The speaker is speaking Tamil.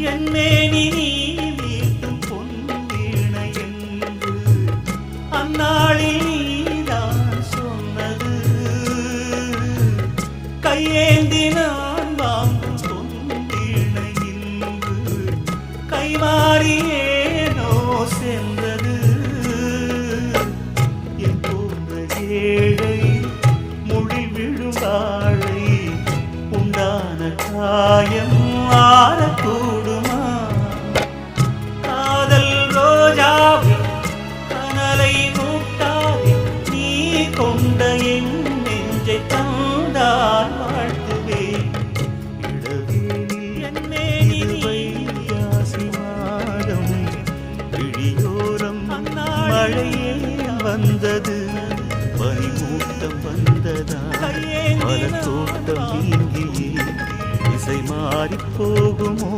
என்னேனி நீ மீட்டும் பொன்வீணை என்று அந்நாளில் நீதான் சொன்னது. கையேந்தி நான் வாங்கும் பொன்வீணை இன்று கைமாறியேனோ சென்றது. என் போன்ற ஏழை மொழி காயம் ஆறக்கூடுமா? காதல் ரோஜாவே கனலை மூட்டாதே நீ கொண்ட என் நெஞ்சை தந்தால் வாழ்த்துவேன் இடவேனில் என்னே வைகாசி மாதம் விழியோரம் மழையே வந்தது. பனிமூட்டம் வந்ததா? மலத்தோட்டம் நீங்கியே இசை மாறி போகுமோ?